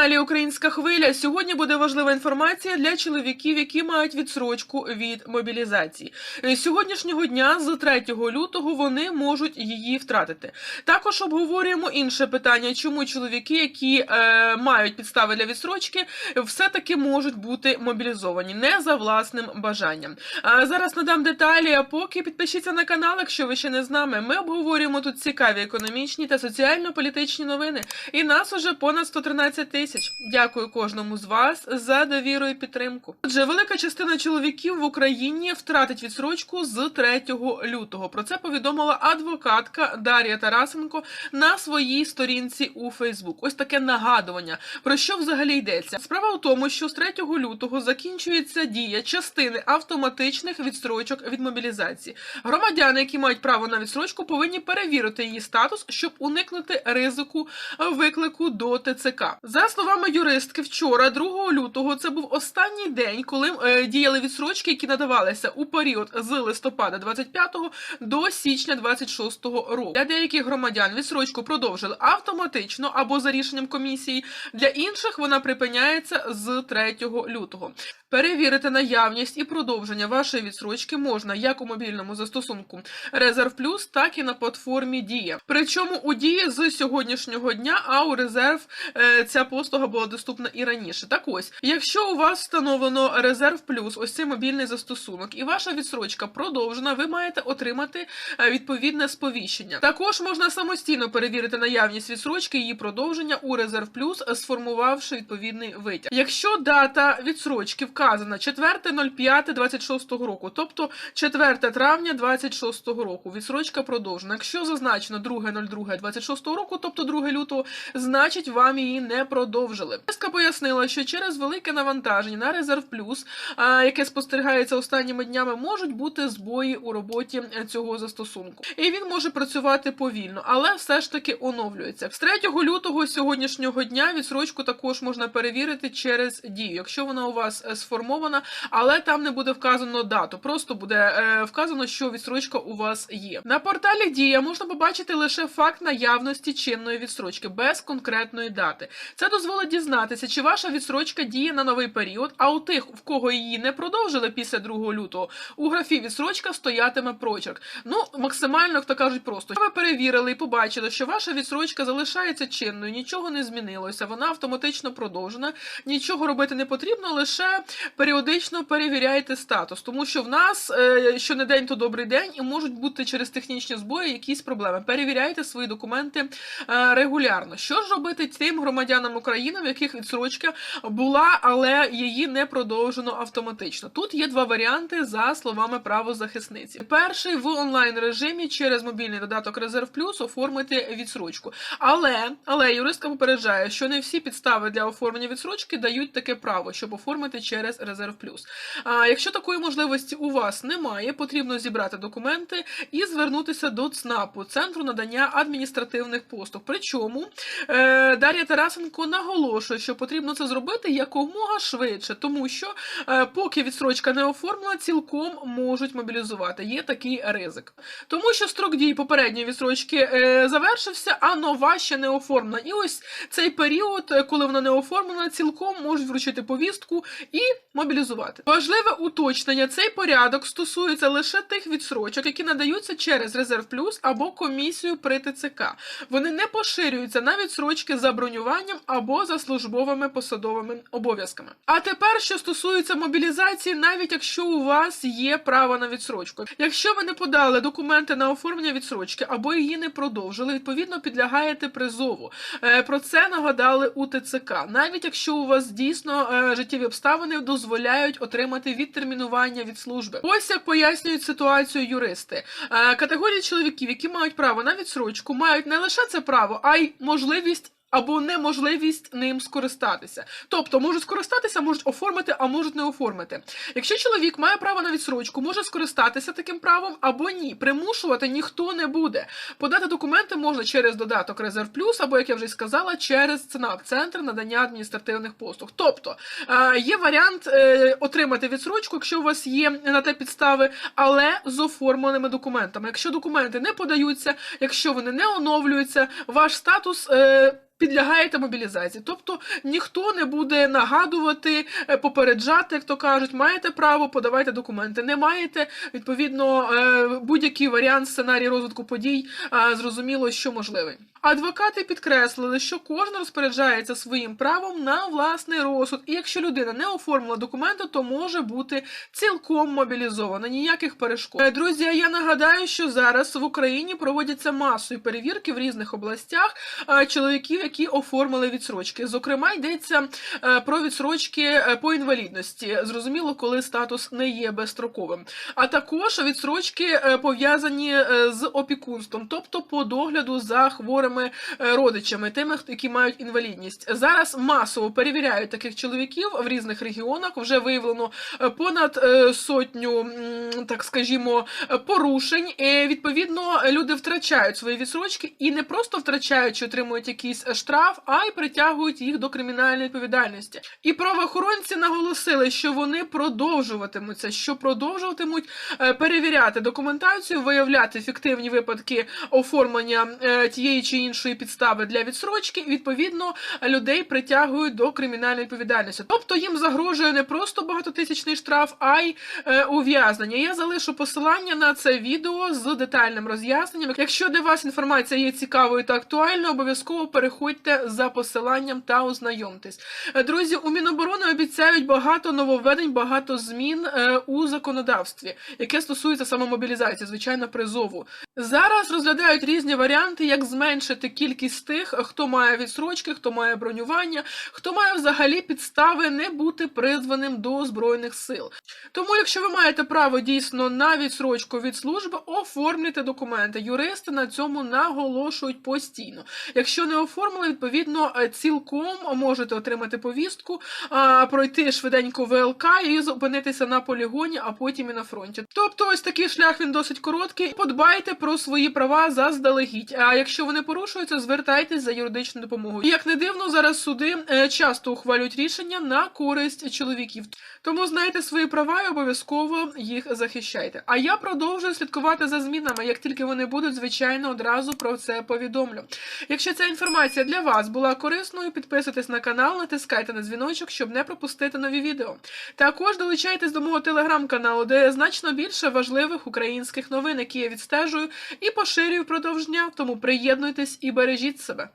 каналі Українська Хвиля. Сьогодні буде важлива інформація для чоловіків, які мають відсрочку від мобілізації. Е, З сьогоднішнього дня, з 3 лютого, вони можуть її втратити. Також обговорюємо інше питання, чому чоловіки, які е, мають підстави для відсрочки, все-таки можуть бути мобілізовані не за власним бажанням. А зараз надам деталі. А поки підпишіться на канал, якщо ви ще не з нами. Ми обговорюємо тут цікаві економічні та соціально-політичні новини. І нас уже понад 113 тисяч. Дякую кожному з вас за довіру і підтримку. Отже, велика частина чоловіків в Україні втратить відсрочку з 3 лютого. Про це повідомила адвокатка Дар'я Тарасенко на своїй сторінці у Фейсбук. Ось таке нагадування. Про що взагалі йдеться? Справа в тому, що з 3 лютого закінчується дія частини автоматичних відстрочок від мобілізації. Громадяни, які мають право на відстрочку, повинні перевірити її статус, щоб уникнути ризику виклику до ТЦК. За словами юристки, вчора, 2 лютого, це був останній день, коли е, діяли відсрочки, які надавалися у період з листопада 25 до січня 26 року. Для деяких громадян відсрочку продовжили автоматично або за рішенням комісії. Для інших вона припиняється з 3 лютого. Перевірити наявність і продовження вашої відсрочки можна як у мобільному застосунку Резерв Плюс, так і на платформі Дія. Причому у дії з сьогоднішнього дня, а у резерв е, ця послуга була доступна і раніше. Так ось, якщо у вас встановлено Резерв Плюс, ось цей мобільний застосунок, і ваша відсрочка продовжена, ви маєте отримати е, відповідне сповіщення. Також можна самостійно перевірити наявність відсрочки її продовження у Резерв Плюс, сформувавши відповідний витяг. Якщо дата відсрочки вказана 4.05.26 року, тобто 4 травня 26 року, відсрочка продовжена. Якщо зазначено 2.02.26 року, тобто 2 лютого, значить вам її не продовжили. Теска пояснила, що через велике навантаження на Резерв Плюс, яке спостерігається останніми днями, можуть бути збої у роботі цього застосунку. І він може працювати повільно, але все ж таки оновлюється. З 3 лютого сьогоднішнього дня відсрочку також можна перевірити через дію, якщо вона у вас е, сформована, але там не буде вказано дату. Просто буде е, вказано, що відсрочка у вас є. На порталі Дія можна побачити лише факт наявності чинної відсрочки без конкретної дати. Це дозволить дізнатися, чи ваша відсрочка діє на новий період, а у тих, в кого її не продовжили після 2 лютого, у графі відсрочка стоятиме прочерк. Ну, максимально, як то кажуть, просто. Ви перевірили і побачили, що ваша відсрочка залишається чинною, нічого не змінилося, вона автоматично продовжена, нічого робити не потрібно, лише періодично перевіряйте статус, тому що в нас е, що не день, то добрий день, і можуть бути через технічні збої якісь проблеми. Перевіряйте свої документи е, регулярно. Що ж робити тим громадянам України, в яких відсрочка була, але її не продовжено автоматично? Тут є два варіанти за словами правозахисниці. Перший в онлайн режимі через мобільний додаток Резерв Плюс оформити відсрочку. Але але юристка попереджає, що не всі підстави для оформлення відсрочки дають таке право, щоб оформити через Резерв Плюс. А якщо такої можливості у вас немає, потрібно зібрати документи і звернутися до ЦНАПу, центру надання адміністративних послуг. Причому е, Дар'я Тарасенко наголошує, що потрібно це зробити якомога швидше, тому що е, поки відсрочка не оформлена, цілком можуть мобілізувати. Є такий ризик. Тому що строк дії попередньої відсрочки е, завершився, а нова ще не оформлена. І ось цей період, е, коли вона не оформлена, цілком можуть вручити повістку і мобілізувати. Важливе уточнення: цей порядок стосується лише тих відсрочок, які надаються через Резерв Плюс або комісію при ТЦК. Вони не поширюються на відсрочки за бронюванням або за службовими посадовими обов'язками. А тепер, що стосується мобілізації, навіть якщо у вас є право на відсрочку, якщо ви не подали документи на оформлення відсрочки або її не продовжили, відповідно підлягаєте призову. Е, Про це нагадали у ТЦК. Навіть якщо у вас дійсно е, життєві обставини дозволяють отримати відтермінування від служби. Ось як пояснюють ситуацію юристи. Е, Категорії чоловіків, які мають право на відсрочку, мають не лише це право, а й можливість. Або неможливість ним скористатися. Тобто можуть скористатися, можуть оформити, а можуть не оформити. Якщо чоловік має право на відсрочку, може скористатися таким правом або ні. Примушувати ніхто не буде. Подати документи можна через додаток Резерв Плюс, або, як я вже сказала, через ЦНАП, центр надання адміністративних послуг. Тобто е, є варіант е, отримати відсрочку, якщо у вас є на те підстави, але з оформленими документами. Якщо документи не подаються, якщо вони не оновлюються, ваш статус. Підлягаєте мобілізації. Тобто ніхто не буде нагадувати, е, попереджати, як то кажуть, маєте право, подавайте документи. Не маєте, відповідно, е, будь-який варіант сценарій розвитку подій е, зрозуміло, що можливий. Адвокати підкреслили, що кожен розпоряджається своїм правом на власний розсуд, і якщо людина не оформила документи, то може бути цілком мобілізована. Ніяких перешкод. Друзі, я нагадаю, що зараз в Україні проводяться масові перевірки в різних областях чоловіків, які оформили відсрочки. Зокрема, йдеться е, про відсрочки е, по інвалідності. Зрозуміло, коли статус не є безстроковим. А також відсрочки е, пов'язані з опікунством, тобто по догляду за хворими родичами, тими, які мають інвалідність. Зараз масово перевіряють таких чоловіків в різних регіонах. Вже виявлено понад сотню, так скажімо, порушень. Відповідно, люди втрачають свої відсрочки і не просто втрачають чи отримують якийсь штраф, а й притягують їх до кримінальної відповідальності. І правоохоронці наголосили, що вони продовжуватимуться, що продовжуватимуть е, перевіряти документацію, виявляти фіктивні випадки оформлення е, тієї чи іншої підстави для відсрочки. Відповідно, людей притягують до кримінальної відповідальності. Тобто їм загрожує не просто багатотисячний штраф, а й е, ув'язнення. Я залишу посилання на це відео з детальним роз'ясненням. Якщо для вас інформація є цікавою та актуальною, обов'язково переходьте за посиланням та ознайомтесь. Е, Друзі, у Міноборони обіцяють багато нововведень, багато змін е, у законодавстві, яке стосується саме мобілізації, звичайно, призову. Зараз розглядають різні варіанти, як зменшити кількість тих, хто має відсрочки, хто має бронювання, хто має взагалі підстави не бути призваним до збройних сил. Тому, якщо ви маєте право дійсно на відсрочку від служби, оформлюйте документи. Юристи на цьому наголошують постійно. Якщо не оформили, відповідно, е, цілком можете отримати повістку, пройти швиденько ВЛК і зупинитися на полігоні, а потім і на фронті. Тобто, ось такий шлях він досить короткий. Подбайте про свої права заздалегідь. А якщо вони порушуються, звертайтесь за юридичною допомогою. І як не дивно, зараз суди е, часто ухвалюють рішення на користь чоловіків. Тому знайте свої права і обов'язково їх захищайте. А я продовжую слідкувати за змінами. Як тільки вони будуть, звичайно, одразу про це повідомлю. Якщо ця інформація для вас була корисною, підписуйтесь на канал, натискайте на дзвіночок, щоб не пропустити нові відео. Також долучайтесь до мого телеграм-каналу, де значно більше важливих українських новин, які я відстежую і поширюю впродовж дня. Тому приєднуйтесь і бережіть себе.